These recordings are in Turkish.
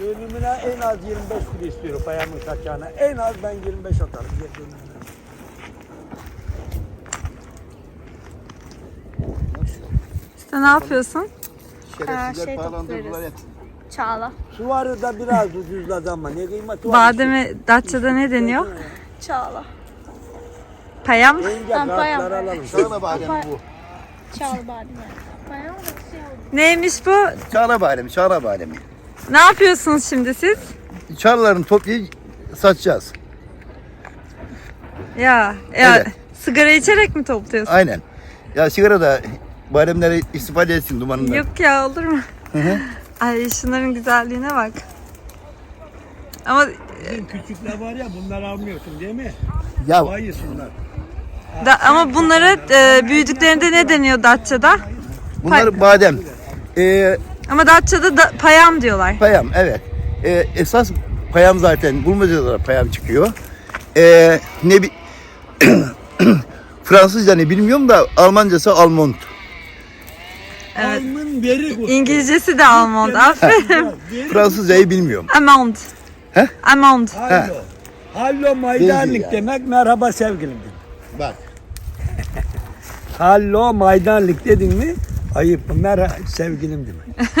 Dönümüne en az 25 kilo istiyorum payamın kaçağına. En az ben 25 atarım. Bir dönümüne. Sen ne yapıyorsun? Şerefsizler şey pahalandırdılar. Çağla. Suvarı da biraz ucuzladı ama ne kıymeti var? Bademe Datça'da ne deniyor? Çağla. Payam. Yenge Ben payam. kartlar alalım. Çağla badem bu. Çağla badem. Bayağı da şey oldu. Neymiş bu? Çağla bademi, çağla bademi. Ne yapıyorsunuz şimdi siz? Çağlaların toplayıp satacağız. Ya, ya Evet. sigara içerek mi topluyorsun? Aynen. Ya sigara da bademleri istifade etsin dumanından. Yok ya olur mu? Hı hı. Ay şunların güzelliğine bak. Ama Bizim küçükler var ya bunlar almıyorsun değil mi? Ya Bayısınlar. da, ama bunlara e, büyüdüklerinde ne deniyor Datça'da? bunlar badem. Ee, Ama Datça'da da payam diyorlar. payam evet. Ee, esas payam zaten bulmacada payam çıkıyor. Ee, ne bi Fransızca ne bilmiyorum da Almancası almond. Evet. Almın veri kutu. İngilizcesi de almond. Aferin. Fransızcayı bilmiyorum. Amond. He? Amond. Hallo. Hallo maydanlık yani. demek merhaba sevgilim demek. Bak. Hallo maydanlık dedin mi ayıp merhaba sevgilim demek.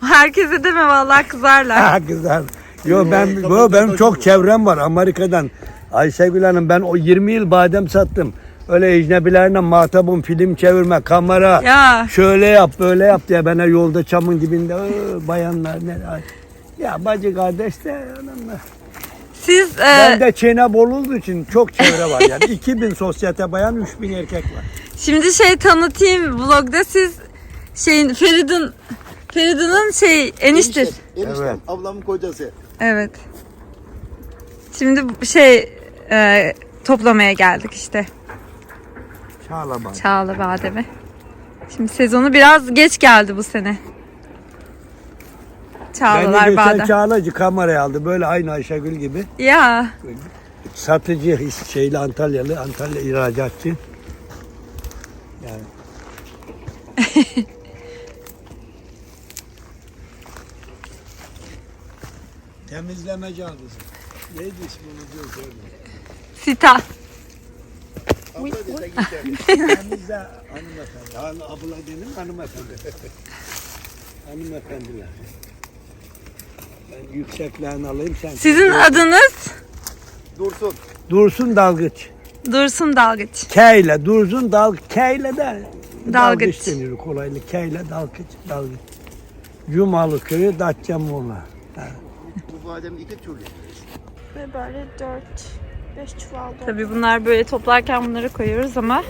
Herkese deme vallahi kızarlar. Ha güzel. Yo ben yo, benim çok çevrem var Amerika'dan. Ayşegül Hanım ben o 20 yıl badem sattım. Öyle ecnebilerine muhatabım film çevirme kamera. Ya Şöyle yap böyle yap diye bana yolda çamın dibinde "Ee, bayanlar ne ay." ya bacı kardeş de onunla. siz e, Ben de çene bol olduğu için çok çevre var yani. 2000 sosyete bayan 3000 erkek var. Şimdi şey tanıtayım vlogda siz şeyin Feridun Feridun'un şey enişte. Eniştem, eniştem, Evet. ablamın kocası. Evet. Şimdi şey e, toplamaya geldik işte. Çağla bak. Çağla bademi. Şimdi sezonu biraz geç geldi bu sene. Beni Çağlalar geçen badem. Çağlacı kameraya aldı böyle aynı Ayşegül gibi. Ya Satıcı şeyli Antalyalı, Antalya ihracatçı. Yani. Temizlemeci aldı. Neydi ismi onu diyor sita. Abla dese geçer. Temizle hanımefendi. Han- Abla dedim hanımefendi. Hanımefendiler. Ben yükseklerini alayım sen. Sizin adınız Dursun. Dursun Dalgıç. Dursun Dalgıç. K ile Dursun Dal K ile de Dalgıç. deniyor kolaylı. K ile Dalgıç. Dalgıç. Cumalı köyü Datçamoğlu. Bu badem iki türlü. Ve böyle 4 5 çuval. Tabii bunlar böyle toplarken bunları koyuyoruz ama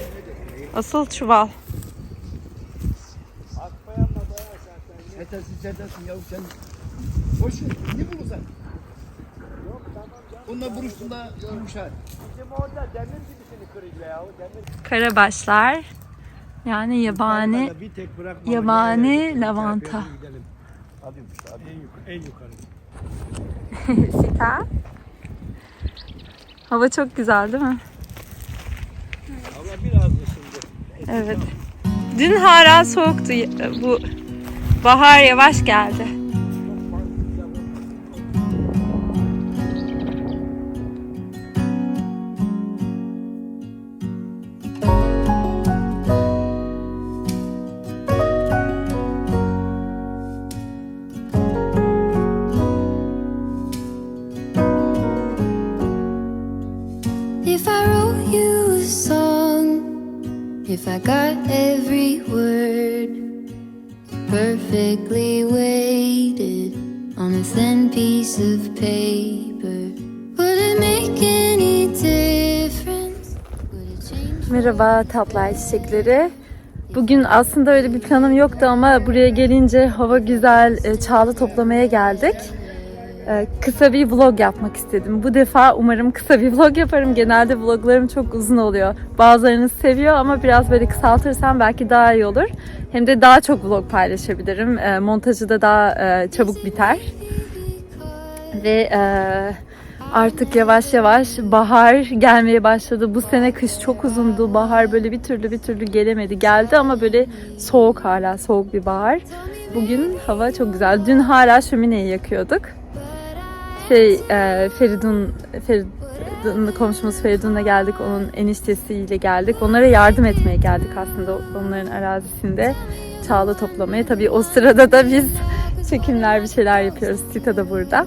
asıl çuval. Çetesin çetesin yahu sen. Boş ver. Ne bulursan? Bununla buruştuğunda yumuşar. Bizim orada demir gibisini kırıyor ya. Demir. Karabaşlar. Yani yabani Bir tek bırakma. yabani lavanta. gidelim. Hadi hadi en yukarı. En yukarı. sita. Hava çok güzel değil mi? Hava biraz ısındı. Evet. Dün hala soğuktu. Bu bahar yavaş geldi. İf I got every word perfectly weighted on a thin piece of paper, would it make any difference? Would it change? Merhaba tatlı çiçekleri. Bugün aslında öyle bir planım yoktu ama buraya gelince hava güzel, e, çağla toplamaya geldik. E, Kısa bir vlog yapmak istedim. Bu defa umarım kısa bir vlog yaparım. Genelde vloglarım çok uzun oluyor. Bazılarınız seviyor ama biraz böyle kısaltırsam belki daha iyi olur. Hem de daha çok vlog paylaşabilirim. E, Montajı da daha e, çabuk biter. Ve e, artık yavaş yavaş bahar gelmeye başladı. Bu sene kış çok uzundu. Bahar böyle bir türlü bir türlü gelemedi. Geldi ama böyle soğuk hala soğuk bir bahar. bugün hava çok güzel. Dün hala şömineyi yakıyorduk. Şey, e, Feridun, Feridun komşumuz Feridun'la geldik. Onun eniştesiyle geldik. Onlara yardım etmeye geldik aslında onların arazisinde. Çağla toplamaya. Tabii o sırada da biz çekimler bir şeyler yapıyoruz. Sita da burada.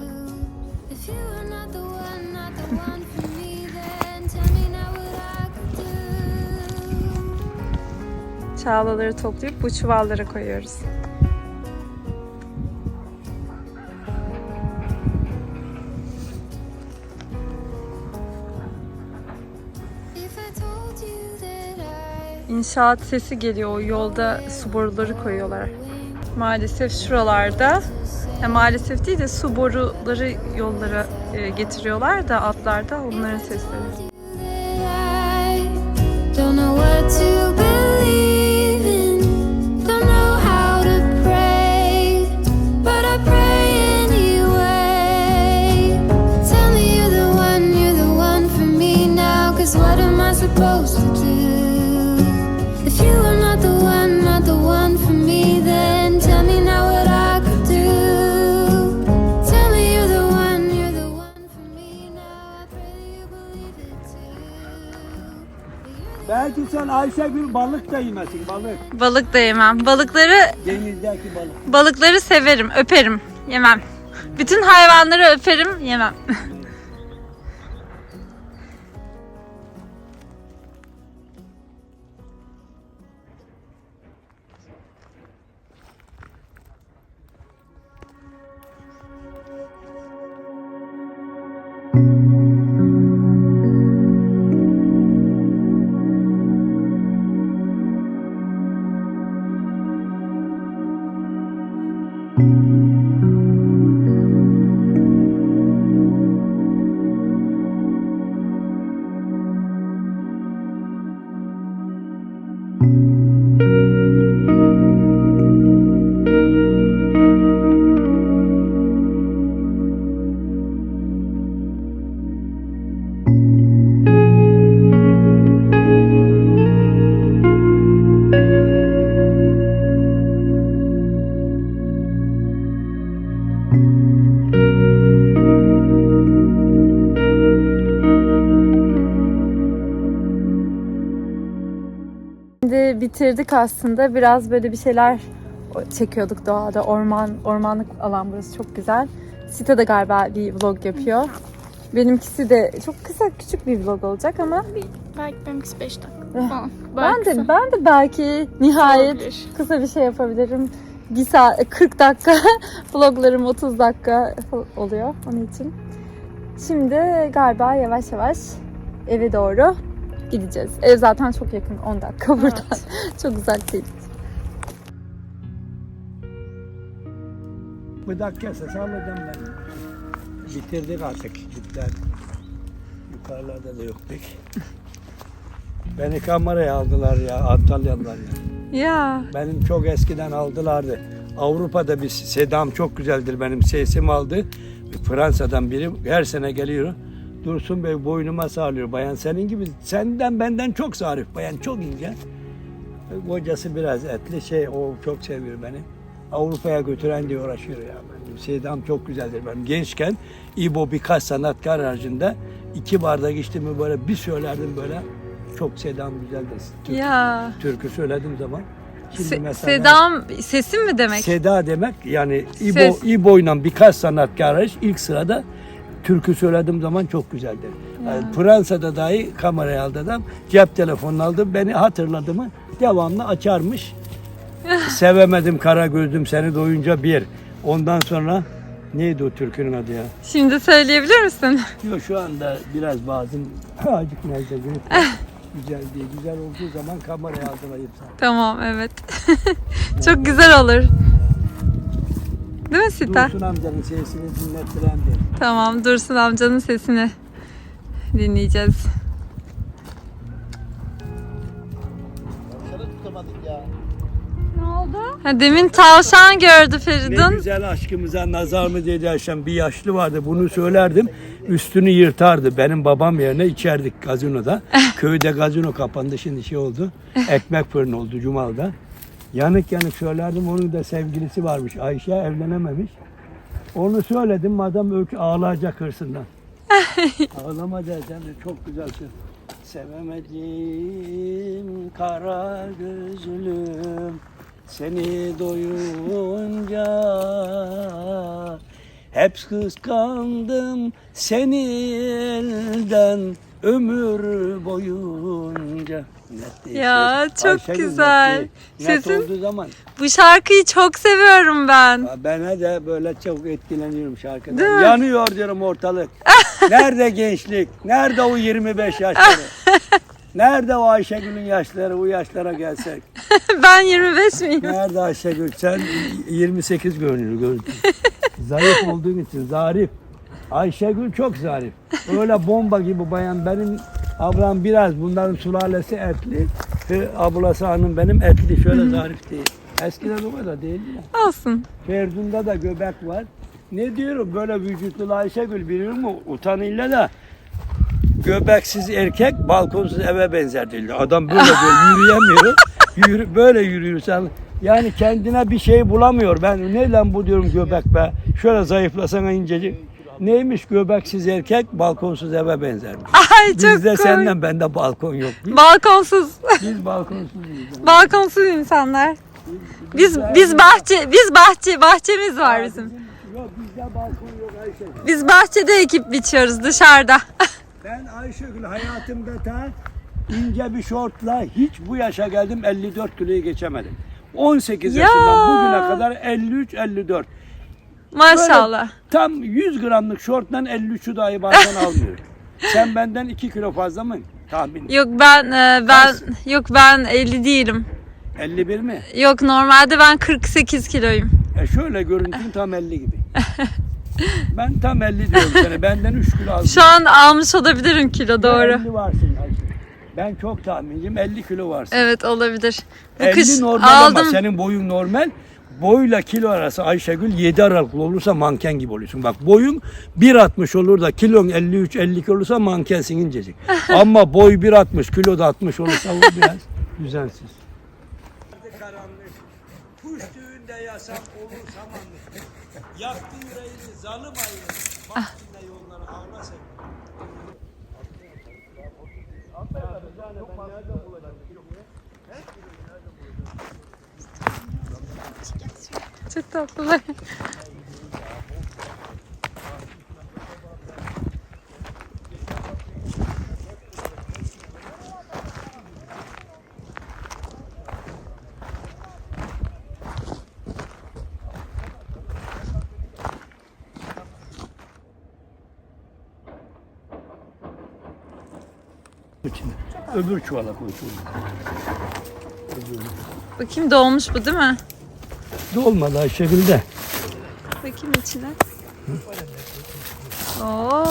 Çağlaları toplayıp bu çuvallara koyuyoruz. İnşaat sesi geliyor. O yolda su boruları koyuyorlar. Maalesef şuralarda ya maalesef değil de su boruları yollara e, getiriyorlar da atlarda onların sesleri. Sen Ayşegül balık da yemesin balık. Balık da yemem. Balıkları Denizdeki balık. balıkları severim, öperim, yemem. Bütün hayvanları öperim, yemem. bitirdik aslında. Biraz böyle bir şeyler çekiyorduk doğada. Orman, ormanlık alan burası çok güzel. Sita da galiba bir vlog yapıyor. Benimkisi de çok kısa küçük bir vlog olacak ama Belki benimkisi 5 dakika Eh, falan. ben de ben de belki nihayet Olabilir. kısa bir şey yapabilirim. Bir saat 40 dakika vloglarım 30 dakika oluyor onun için. Şimdi galiba yavaş yavaş eve doğru gideceğiz. Ev zaten çok yakın 10 dakika buradan. çok uzak değil. Bir dakika ses alacağım ben. Bitirdik artık. Bitler. Yukarılarda da yok pek. Beni kameraya aldılar ya Antalyalılar ya. Ya Benim çok eskiden aldılardı. Avrupa'da bir sedam çok güzeldir benim sesim aldı. Fransa'dan biri her sene geliyor. Dursun Bey boynuma sarılıyor. Bayan senin gibi senden benden çok zarif. Bayan çok ince. Kocası biraz etli şey o çok seviyor beni. Avrupa'ya götüren diye uğraşıyor ya. Benim sedam çok güzeldir benim. Gençken İbo birkaç sanatkar haricinde iki bardak içtim mi böyle bir söylerdim böyle. Çok sedam güzeldir. Türkü, ya. türkü söylediğim zaman. Şimdi Se- mesela- Sedam sesim mi demek? Seda demek yani İbo, Ses. İbo'yla birkaç sanatkar hariç ilk sırada türkü söylediğim zaman çok güzeldir. Yani Fransa'da dahi kamerayı aldı adam. Cep telefonunu aldı. Beni hatırladı mı devamlı açarmış. Sevemedim kara gözlüm seni doyunca bir. Ondan sonra neydi o türkünün adı ya? Şimdi söyleyebilir misin? Yok şu anda biraz bazı acık neyse güzel diye güzel olduğu zaman kameraya insan. tamam evet. çok güzel olur. Değil mi Sita? Dursun amcanın sesini dinlettirendir. Tamam Dursun amcanın sesini dinleyeceğiz. Tutamadık ya. Ha, demin tavşan gördü Ne Feridun. güzel aşkımıza nazar mı dedi yaşam. Bir yaşlı vardı bunu söylerdim. Üstünü yırtardı. Benim babam yerine içerdik gazinoda. Köyde gazino kapandı şimdi şey oldu. Ekmek fırını oldu Cumal'da. Yanık yanık söylerdim. Onun da sevgilisi varmış. Ayşe evlenememiş. Onu söyledim. Adam öykü ağlayacak hırsından. Ağlama dersen de çok güzel söz. Sevemedim kara gözlüm seni doyunca hep kıskandım seni elden ömür boyunca. Net Ya, ses. çok Ayşegül net güzel. Net olduğu zaman Bu şarkıyı çok seviyorum ben. ben de böyle çok etkileniyorum şarkıdan. Değil mi? Yanıyor diyorum ortalık. Nerede gençlik? Nerede o 25 yaşları? Nerede o Ayşegül'ün yaşları? O yaşlara gelsek. ben 25 miyim? Nerede Ayşegül? Sen 28 görünüyor görüntü. Zayıf olduğun için zarif. Ayşegül çok zarif. Öyle bomba gibi bayan benim ablam biraz bunların sulalesi etli. Ve ablası hanım benim etli şöyle zarif değil. Eskiden o kadar değildi ya. Olsun. Ferdun'da da göbek var. Ne diyorum böyle vücutlu Ayşegül biliyor mu? Utanıyla da göbeksiz erkek balkonsuz eve benzer dedi. Adam böyle böyle yürüyemiyor. Yürü, böyle yürüyorsan yani kendine bir şey bulamıyor. Ben ne lan bu diyorum göbek be. Şöyle zayıflasana incecik. Neymiş göbeksiz erkek balkonsuz eve benzermiş. Ay çok Bizde komik. senden bende balkon yok. Biz, Balkonsuz. biz balkonsuzuz. Balkonsuz insanlar. Biz biz bahçe biz bahçe bahçemiz var bizim. Yok bizde balkon yok Ayşegül. Biz bahçede ekip biçiyoruz dışarıda. Ben Ayşegül hayatımda ta ince bir şortla hiç bu yaşa geldim 54 kiloyu geçemedim. 18 Ya. yaşından bugüne kadar 53-54. Maşallah. Tam 100 gramlık şortla 53'ü dahi bazen almıyorum. Sen benden 2 kilo fazla mı? Tahmin. Yok ben e, ben yok ben 50 değilim. 51 mi? Yok normalde ben 48 kiloyum. E şöyle görüntün tam 50 gibi. ben tam 50 diyorum sana. Benden 3 kilo aldım. Şu an almış olabilirim kilo doğru. 50 varsın. Ben çok tahminciyim 50 kilo varsın. Evet olabilir. Bu 50 kış normal ama aldım. senin boyun normal. Boyla kilo arası Ayşegül 7 aralıklı olursa manken gibi oluyorsun. Bak boyun 1.60 olur da kilon 53-52 olursa mankensin incecik. ama boy 1.60 kilo da 60 olursa o biraz düzensiz. Karanlık, kuş düğünde yasam olur samanlık. Yaktı yüreğini zalim ayrı. Bak Çok tatlılar. İçine. Öbür çuvala koysun. Bakayım dolmuş bu değil mi? Dolmadı Ayşegül de. Bakayım içine. Oo.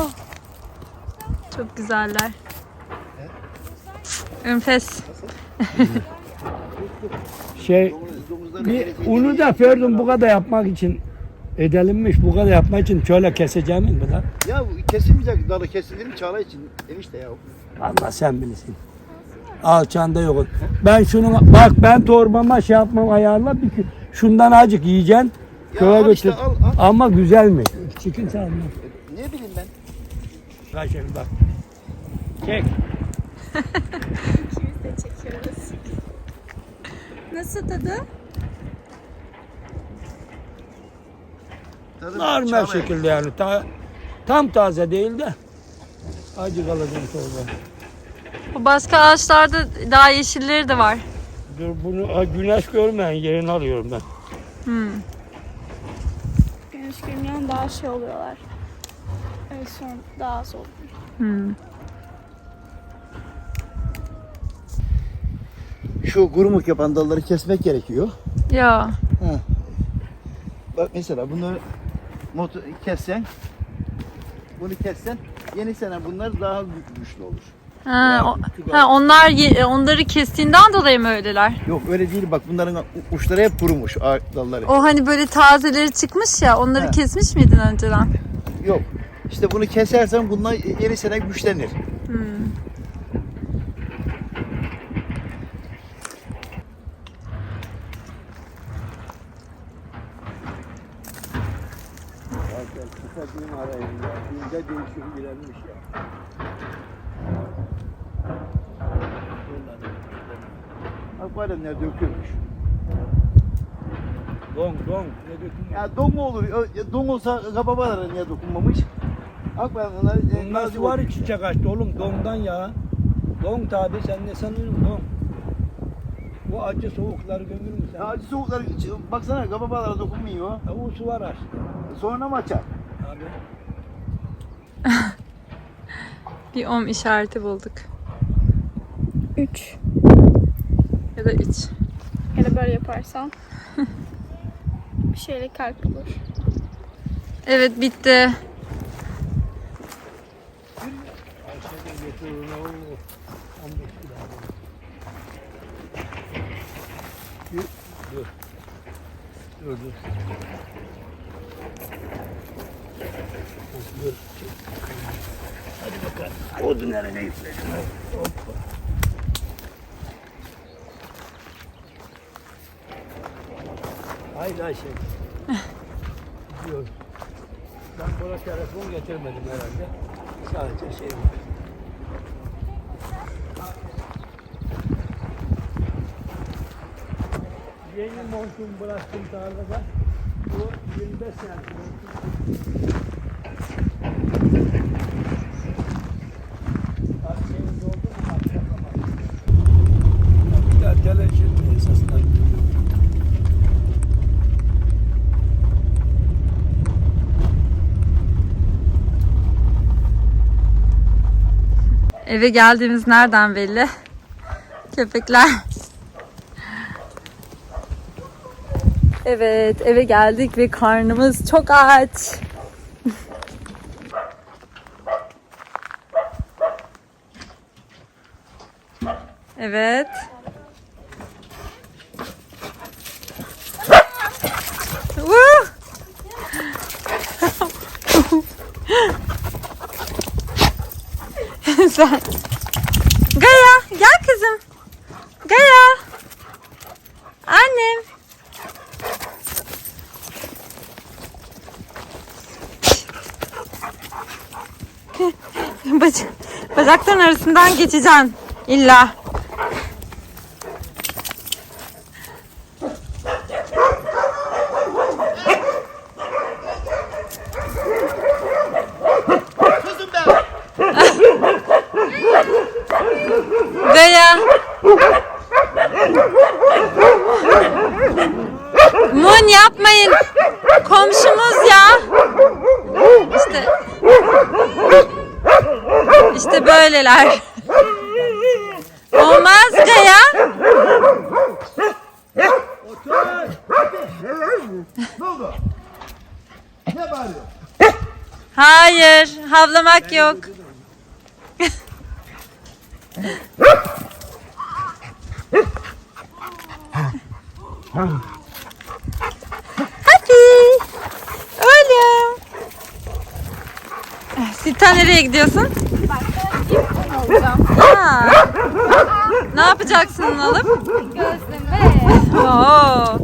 Çok güzeller. Enfes. Şey bir unu da Ferdun bu kadar yapmak için edelimmiş bu kadar yapmak için şöyle keseceğim mi bu da? Ya bu kesilmeyecek dalı kesilir mi çağla için enişte ya. Allah sen bilirsin. Alçanda yok. Ben şunu bak ben torbama şey yapmam ayarla bir şundan azıcık yiyeceksin. Ya Köye al götür. işte, al, al. Ama güzel mi? Çıkın sen mi? Ne bileyim ben. Ayşegül bak. Çek. İkimiz de çekiyoruz. Nasıl tadı? Tadı Normal çağla. şekilde yani. Ta- tam taze değil de. Acı kalacağım torba. Bu başka ağaçlarda daha yeşilleri de var. Dur bunu ha, güneş görmeyen yerini alıyorum ben. Güneş görünüyor daha şey oluyorlar. Evet sonra daha az oluyor. Hmm. Şu kurumuk yapan dalları kesmek gerekiyor. Ya. Bak mesela bunu motor kessen bunu kessen yeni sene bunlar daha güçlü olur. Ha, o, ha onlar e, onları kestiğinden dolayı mı öyleler? Yok öyle değil bak bunların uçları hep kurumuş dalları. O hani böyle tazeleri çıkmış ya onları Ha. kesmiş miydin önceden? Yok. İşte bunu kesersen bunlar yeni sene güçlenir. Arkadaşlar kısa ya. Ya. Bak balemler dökülmüş. Don don ne döküm Ya don mu olur? Ya Don olsa kababalara niye dokunmamış? Bak balemler Bunlar var çiçek açtı oğlum dondan ya. Don tabi sen ne sanıyorsun don. Bu acı soğukları gömür mü sen? Ya acı soğuklar baksana kababalara dokunmuyor. Ha, bu su var açtı. Sonra mı açar? Abi. Bir om işareti bulduk. 3. Ya da 3. Ya da böyle yaparsan bir şeyle kalp olur. Evet bitti. Ayşe'de getirin o 15 kilo. Dur. Dur. Dur dur. Dur. Hadi bakalım. Odun nereye yükledin? Hoppa. Haydi Ayşe. Gidiyoruz. Ben buna telefon getirmedim herhalde. Sadece şey var. Yeni montum bıraktım tarlada. Bu 25 sene. Abi senin oldu mu? Bak yapamam. Ya televizyon esasında. Eve geldiğimiz nereden belli? Köpekler. Evet, eve geldik ve karnımız çok aç. Evet. Sen. Gaya gel kızım. Gaya. Annem. Bac bacakların arasından geçeceksin. İlla. Kızım ben! Gaya. Mun yapmayın. Komşumuz ya. İşte. İşte böyleler. Olmaz Gaya. Ne oldu? Ne bağırıyor? Hayır, havlamak yok. Hadi. Oğlum. Sita nereye gidiyorsun? Olacağım. Aa. Ne yapacaksın onu alıp? Gözleme. Oo.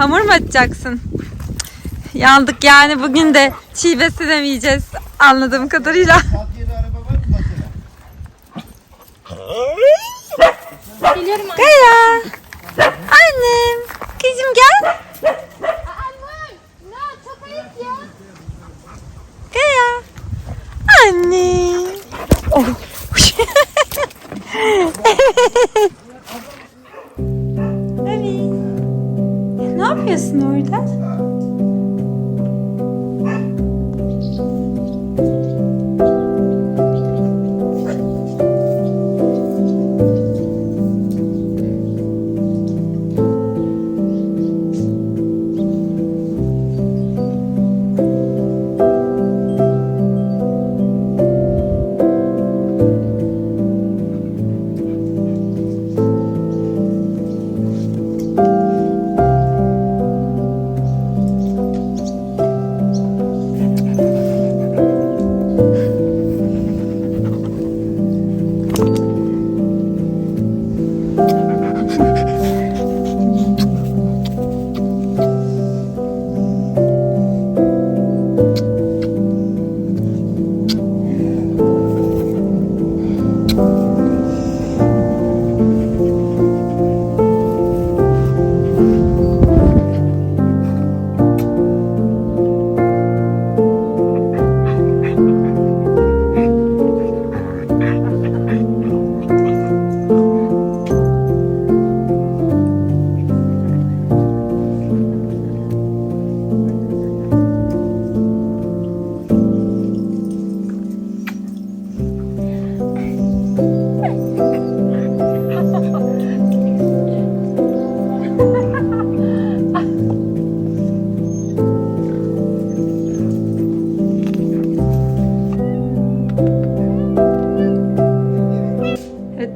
Hamur mu açacaksın? Yandık yani bugün de çiğ beslenemeyeceğiz anladığım kadarıyla. Geliyorum anne. Gaya. Annem. Kızım gel. Anne. Ne? Çok ayıp ya. Gaya. Anne. Oh.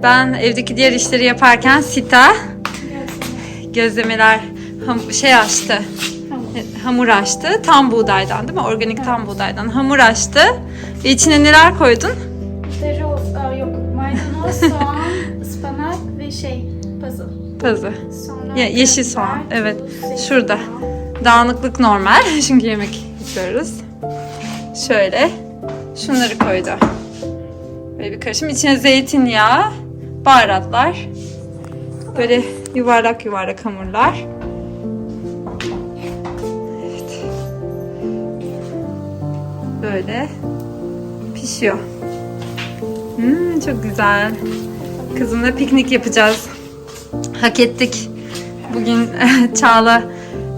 Ben evdeki diğer işleri yaparken Sita gözlemeler ham- şey açtı. Hamur açtı. Tam buğdaydan değil mi? Organik tam buğdaydan hamur açtı. Ve içine neler koydun? Dereotu, aa, yok maydanoz, soğan, ıspanak ve şey puzzle. Pazı. Sonra Ya, yeşil karabiber, soğan, evet. tuz, zeytinyağı. Şurada. Dağınıklık normal. Çünkü yemek yapıyoruz. Şöyle. Şunları koydu. Böyle bir karışım. İçine zeytinyağı, baharatlar. Böyle yuvarlak yuvarlak hamurlar. Evet. Böyle pişiyor. Hmm, çok güzel. Kızımla piknik yapacağız. Hak ettik. Bugün Çağla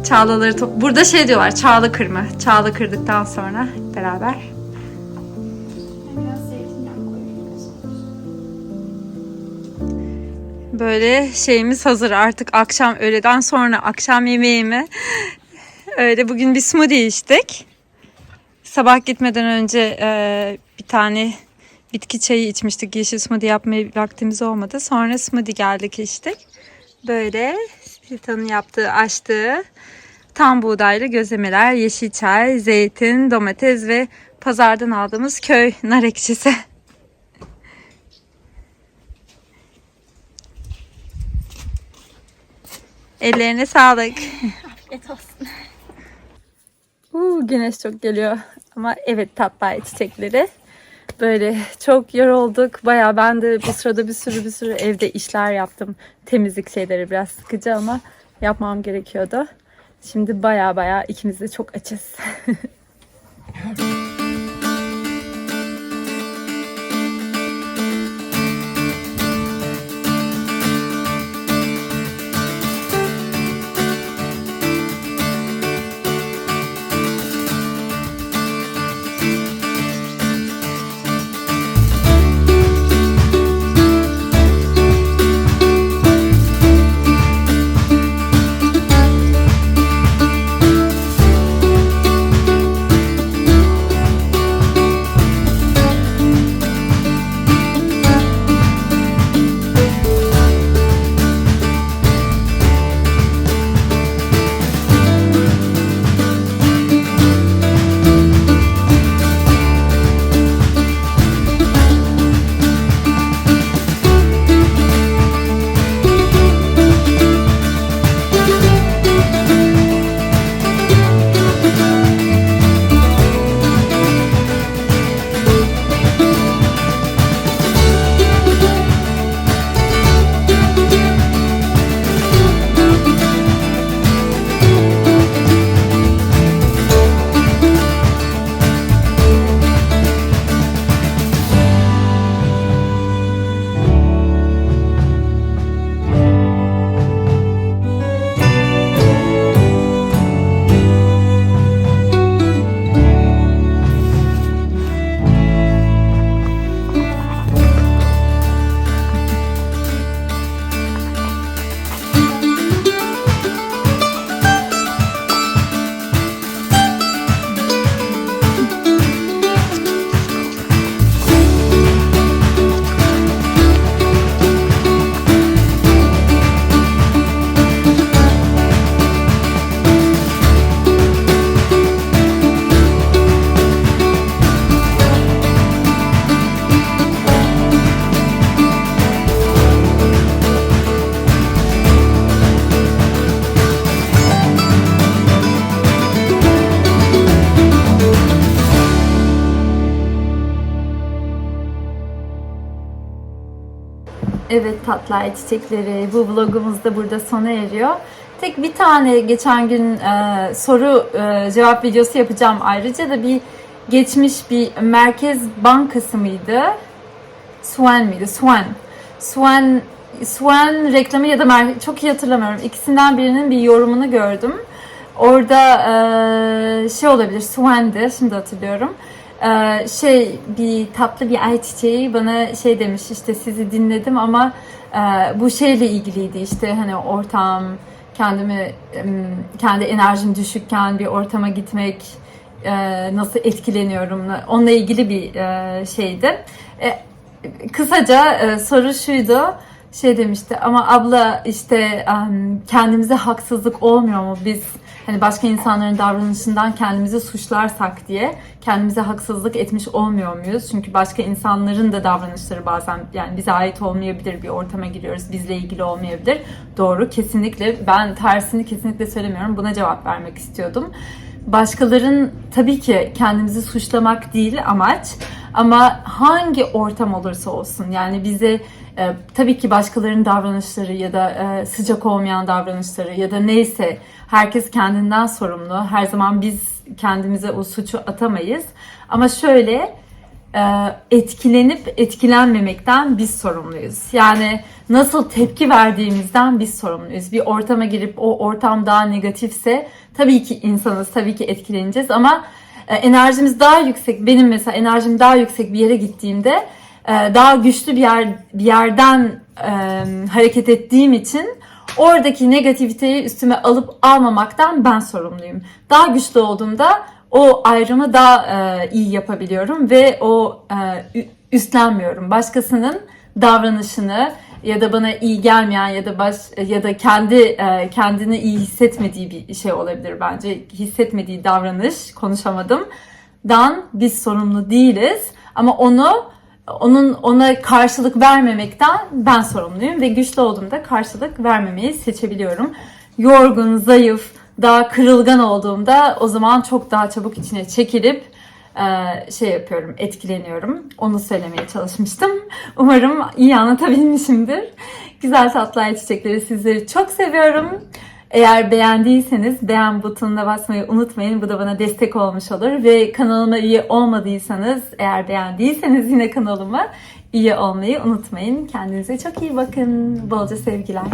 Çağlaları top... Burada şey diyorlar Çağla kırma. Çağla kırdıktan sonra beraber. Böyle şeyimiz hazır artık akşam öğleden sonra akşam yemeğimi öyle bugün bir smoothie içtik. Sabah gitmeden önce e, bir tane bitki çayı içmiştik. Yeşil smoothie yapmaya vaktimiz olmadı. Sonra smoothie geldik içtik. Böyle Spirita'nın yaptığı, açtığı tam buğdaylı gözlemeler, yeşil çay, zeytin, domates ve pazardan aldığımız köy nar ekşisi. Ellerine sağlık. Afiyet olsun. Uuu güneş çok geliyor. Ama evet tatlı çiçekleri. Böyle çok yorulduk. Baya ben de bu sırada bir sürü bir sürü evde işler yaptım. Temizlik şeyleri biraz sıkıcı ama yapmam gerekiyordu. Şimdi baya baya ikimiz de çok açız. tatlı ay çiçekleri bu vlogumuz da burada sona eriyor. Tek bir tane geçen gün e, soru e, cevap videosu yapacağım. Ayrıca da bir geçmiş bir Merkez Bankası mıydı? Swan mıydı? Swan. Swan Swan reklamı ya da mer- çok iyi hatırlamıyorum. İkisinden birinin bir yorumunu gördüm. Orada e, şey olabilir. Swan'dı. Şimdi hatırlıyorum. E, şey bir tatlı bir ay çiçeği bana şey demiş işte sizi dinledim ama bu şeyle ilgiliydi işte hani ortam kendimi kendi enerjim düşükken bir ortama gitmek e, nasıl etkileniyorum onunla ilgili bir e, şeydi. E, kısaca soru şuydu. Şey demişti ama abla işte kendimize haksızlık olmuyor mu biz hani başka insanların davranışından kendimizi suçlarsak diye kendimize haksızlık etmiş olmuyor muyuz? Çünkü başka insanların da davranışları bazen yani bize ait olmayabilir bir ortama giriyoruz bizle ilgili olmayabilir. Doğru kesinlikle ben tersini kesinlikle söylemiyorum buna cevap vermek istiyordum. Başkaların tabii ki kendimizi suçlamak değil amaç ama hangi ortam olursa olsun yani bize e, tabii ki başkalarının davranışları ya da e, sıcak olmayan davranışları ya da neyse herkes kendinden sorumlu. Her zaman biz kendimize o suçu atamayız. Ama şöyle e, etkilenip etkilenmemekten biz sorumluyuz. Yani nasıl tepki verdiğimizden biz sorumluyuz. Bir ortama girip o ortam daha negatifse tabii ki insanız, tabii ki etkileneceğiz ama e, enerjimiz daha yüksek. Benim mesela enerjim daha yüksek bir yere gittiğimde daha güçlü bir yer bir yerden e, hareket ettiğim için oradaki negativiteyi üstüme alıp almamaktan ben sorumluyum. Daha güçlü olduğumda o ayrımı daha e, iyi yapabiliyorum ve o e, üstlenmiyorum. Başkasının davranışını ya da bana iyi gelmeyen ya da baş ya da kendi e, kendini iyi hissetmediği bir şey olabilir bence. Hissetmediği davranış konuşamadım. Dan biz sorumlu değiliz ama onu onun ona karşılık vermemekten ben sorumluyum ve güçlü olduğumda karşılık vermemeyi seçebiliyorum. Yorgun, zayıf, daha kırılgan olduğumda o zaman çok daha çabuk içine çekilip e, şey yapıyorum, etkileniyorum. Onu söylemeye çalışmıştım. Umarım iyi anlatabilmişimdir. Güzel tatlı çiçekleri sizleri çok seviyorum. Eğer beğendiyseniz beğen butonuna basmayı unutmayın. Bu da bana destek olmuş olur. Ve kanalıma üye olmadıysanız, eğer beğendiyseniz yine kanalıma üye olmayı unutmayın. Kendinize çok iyi bakın. Bolca sevgiler.